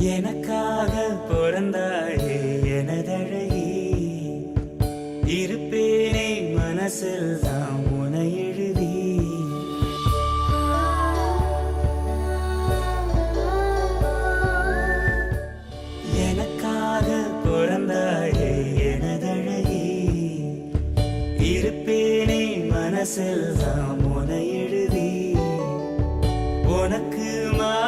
எனக்காக பிறந்தாயே எனதழகி. இருப்பேனே மனசில் தான் உனை எழுதி. எனக்காக பிறந்தாயே எனதழகி. இருப்பேனே மனசில் தான் உனை எழுதி. உனக்கு மா